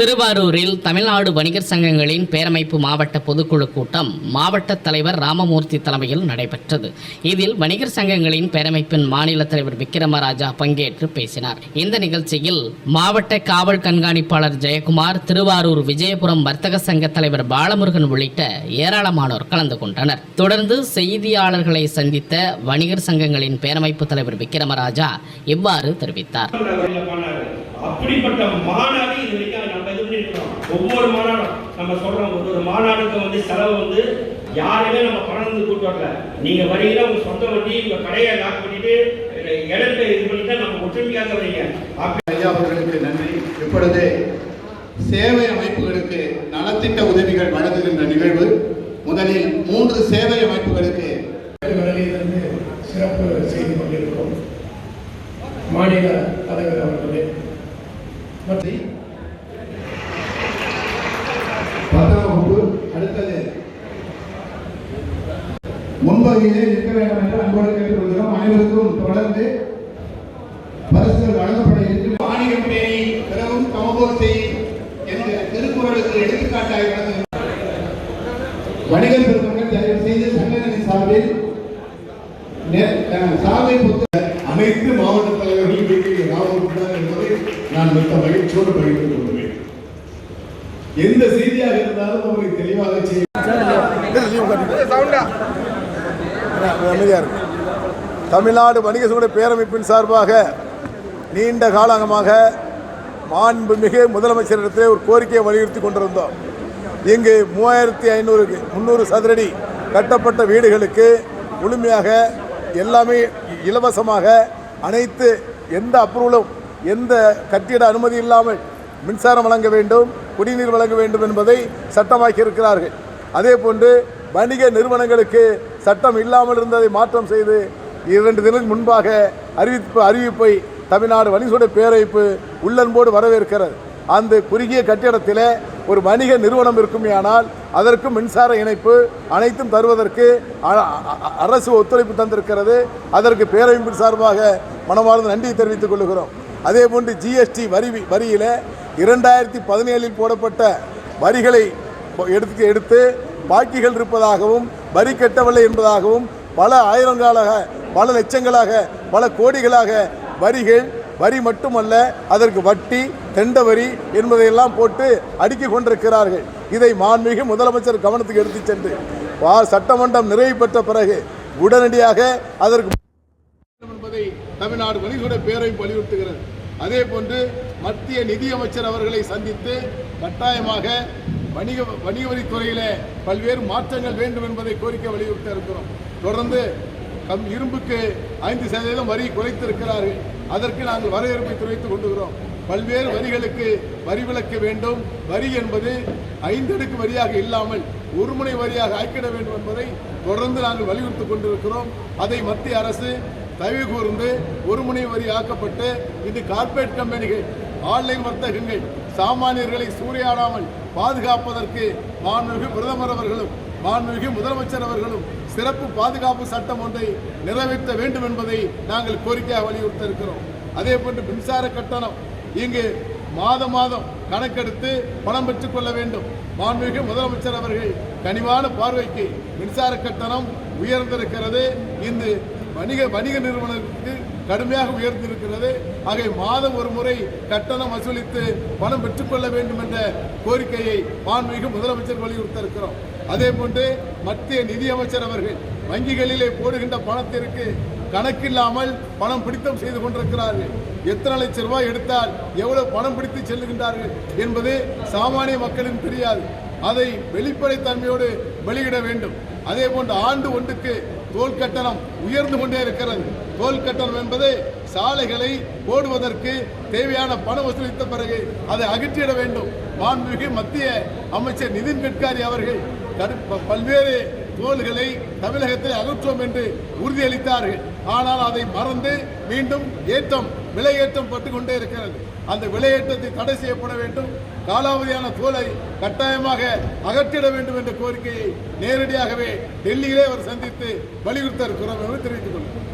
திருவாரூரில் தமிழ்நாடு வணிகர் சங்கங்களின் பேரமைப்பு மாவட்ட பொதுக்குழு கூட்டம் மாவட்ட தலைவர் ராமமூர்த்தி தலைமையில் நடைபெற்றது. இதில் வணிகர் சங்கங்களின் பேரமைப்பின் மாநில தலைவர் விக்ரமராஜா பங்கேற்று பேசினார். இந்த நிகழ்ச்சியில் மாவட்ட காவல் கண்காணிப்பாளர் ஜெயக்குமார் திருவாரூர் விஜயபுரம் வர்த்தக சங்க தலைவர் பாலமுருகன் உள்ளிட்ட ஏராளமானோர் கலந்து கொண்டனர். தொடர்ந்து செய்தியாளர்களை சந்தித்த வணிகர் சங்கங்களின் பேரமைப்பு தலைவர் விக்ரமராஜா இவ்வாறு தெரிவித்தார். அப்படிப்பட்ட மாநாடு இது வரைக்கும் நம்ம இது பண்ணிருக்கிறோம் ஒவ்வொரு மாநாடும் நம்ம சொல்றோம். ஒரு ஒரு மாநாடுக்கு வந்து செலவு வந்து யாருமே நம்ம பணம் வந்து கூட்டு வரல. நீங்க வரீங்கன்னா உங்க சொந்த வண்டி உங்க கடையை லாக் பண்ணிட்டு இடத்தை இது பண்ணிட்டு நம்ம ஒற்றுமையாக வரீங்க ஐயா அவர்களுக்கு நன்றி. இப்பொழுது சேவை அமைப்புகளுக்கு நலத்திட்ட உதவிகள் வழங்குகின்ற நிகழ்வு. முதலில் மூன்று சேவை அமைப்புகளுக்கு சிறப்பு செய்து கொண்டிருக்கும் மாநில தலைவர் அவர்களே பத்தாம் வகுப்பு அடுத்தது. முன்பகுதியிலே நிற்க வேண்டும் என்று அன்போடு கேட்டுக்கொள்கிறோம். அனைவருக்கும் தொடர்ந்து பரிசுகள் வழங்கப்பட இருக்கிறது ஆணியம் பேணி பிறகும் கமபோர் செய் என்ற திருக்குறளுக்கு எடுத்துக்காட்டாக வழங்குகிறது வணிகர் பெருமக்கள் தயவு செய்து சங்கங்களின் சார்பில் அஹ், சாலை அனைத்து மாவட்ட நான் மிக்க மகிழ்ச்சியோடு பகிர்ந்து கொள்வேன் எந்த செய்தியாக இருந்தாலும் அவரை தெளிவாக செய்ய தமிழ்நாடு வணிக சங்க பேரமைப்பின் சார்பாக நீண்ட காலமாக மாண்புமிகு முதலமைச்சரிடத்திலே ஒரு கோரிக்கையை வலியுறுத்தி கொண்டிருந்தோம். இங்கு மூவாயிரத்தி ஐநூறுக்கு முந்நூறு சதுரடி கட்டப்பட்ட வீடுகளுக்கு முழுமையாக எல்லாமே இலவசமாக அனைத்து எந்த அப்ரூவலும் எந்த கட்டிட அனுமதி இல்லாமல் மின்சாரம் வழங்க வேண்டும் குடிநீர் வழங்க வேண்டும் என்பதை சட்டமாக்கி இருக்கிறார்கள். அதே போன்று வணிக நிறுவனங்களுக்கு சட்டம் இல்லாமல் இருந்ததை மாற்றம் செய்து இரண்டு தினம் முன்பாக அறிவிப்பு அறிவிப்பை தமிழ்நாடு வணிகோட பேரவைப்பு உள்ளன்போடு வரவேற்கிறது. அந்த குறுகிய கட்டிடத்தில் ஒரு வணிக நிறுவனம் இருக்குமேயானால் அதற்கு மின்சார இணைப்பு அனைத்தும் தருவதற்கு அ- அரசு ஒத்துழைப்பு தந்திருக்கிறது. அதற்கு பேரமைப்பின் சார்பாக மனமார்ந்த நன்றி தெரிவித்துக் கொள்கிறோம். அதே போன்று ஜிஎஸ்டி வரி வரியில் இரண்டாயிரத்தி பதினேழில் போடப்பட்ட வரிகளை எடுத்து எடுத்து பாக்கிகள் இருப்பதாகவும் வரி கட்டவில்லை என்பதாகவும் பல ஆயிரங்களாக பல லட்சங்களாக பல கோடிகளாக வரிகள் வரி மட்டுமல்ல அதற்கு வட்டி தெண்ட வரி என்பதையெல்லாம் போட்டு அடுக்கி கொண்டிருக்கிறார்கள். இதை மாண்மிகு முதலமைச்சர் கவனத்துக்கு எடுத்து சென்று வா சட்டமன்றம் நிறைவு பெற்ற பிறகு உடனடியாக அதற்கு தமிழ்நாடு வணிகோட பேரையும் வலியுறுத்துகிறது. அதே போன்று மத்திய நிதியமைச்சர் அவர்களை சந்தித்து கட்டாயமாக வணிக வணிக வரித்துறையில் பல்வேறு மாற்றங்கள் வேண்டும் என்பதை கோரிக்கை வலியுறுத்த இருக்கிறோம் தொடர்ந்து கம் இரும்புக்கு ஐந்து சதவீதம் வரி குறைத்திருக்கிறார்கள். அதற்கு நாங்கள் வரவேற்பை தெரிவித்துக் கொண்டுகிறோம். பல்வேறு வரிகளுக்கு வரி விலக்க வேண்டும். வரி என்பது ஐந்தடுக்கு வரியாக இல்லாமல் ஒருமுனை வரியாக ஆக்கிட வேண்டும் என்பதை தொடர்ந்து நாங்கள் வலியுறுத்திக் கொண்டிருக்கிறோம். அதை மத்திய அரசு தயவு கூர்ந்து ஒருமுனை வரி ஆக்கப்பட்டு இது கார்ப்பரேட் கம்பெனிகள் ஆன்லைன் வர்த்தகங்கள் சாமானியர்களை சூறையாடாமல் பாதுகாப்பதற்கு மாண்புமிகு பிரதமர் அவர்களும் மாண்புமிகு முதலமைச்சர் அவர்களும் சிறப்பு பாதுகாப்பு சட்டம் ஒன்றை நிறைவேற்ற வேண்டும் என்பதை நாங்கள் கோரிக்கையாக வலியுறுத்த இருக்கிறோம் அதே போன்று மின்சார கட்டணம் இங்கு மாதம் மாதம் கணக்கெடுத்து பணம் பெற்றுக் கொள்ள வேண்டும். மாண்புமிகு முதலமைச்சர் அவர்கள் கனிவான பார்வைக்கு மின்சார கட்டணம் உயர்ந்திருக்கிறது. இந்த வணிக வணிக நிறுவனத்துக்கு கடுமையாக உயர்ந்திருக்கிறது. ஆகவே மாதம் ஒரு முறை கட்டணம் வசூலித்து பணம் பெற்றுக்கொள்ள வேண்டும் என்ற கோரிக்கையை மாண்புமிகு முதலமைச்சர் வலியுறுத்த இருக்கிறோம் அதே போன்று மத்திய நிதியமைச்சர் அவர்கள் வங்கிகளிலே போடுகின்ற பணத்திற்கு கணக்கில்லாமல் பணம் பிடித்தம் செய்து கொண்டிருக்கிறார்கள். எத்தனை லட்சம் ரூபாய் எடுத்தால் எவ்வளவு பணம் பிடித்து செல்லுகின்றார்கள் என்பது சாமானிய மக்களுக்கு தெரியாது. அதை வெளிப்படைத்தன்மையோடு வெளியிட வேண்டும். அதே போன்று ஆண்டு ஒன்றுக்கு தோல் கட்டணம் உயர்ந்து கொண்டே இருக்கிறது. தோல் கட்டணம் என்பது சாலைகளை போடுவதற்கு தேவையான பணம் வசூலித்த பிறகு அதை அகற்றிட வேண்டும். மாண்புமிகு மத்திய அமைச்சர் நிதின் கட்காரி அவர்கள் பல்வேறு தோல்களை தமிழகத்தில் அகற்றுவோம் என்று உறுதியளித்தார்கள். ஆனால் அதை மறந்து மீண்டும் ஏற்றம் விலையேற்றம் பட்டு கொண்டே இருக்கிறது. அந்த விலையேற்றத்தை தடை செய்யப்பட வேண்டும். காலாவதியான தூளை கட்டாயமாக அகற்றிட வேண்டும் என்ற கோரிக்கையை நேரடியாகவே டெல்லியிலே அவர் சந்தித்து வலியுறுத்த இருக்கிறோம் என்று தெரிவித்துக் கொள்கிறேன்.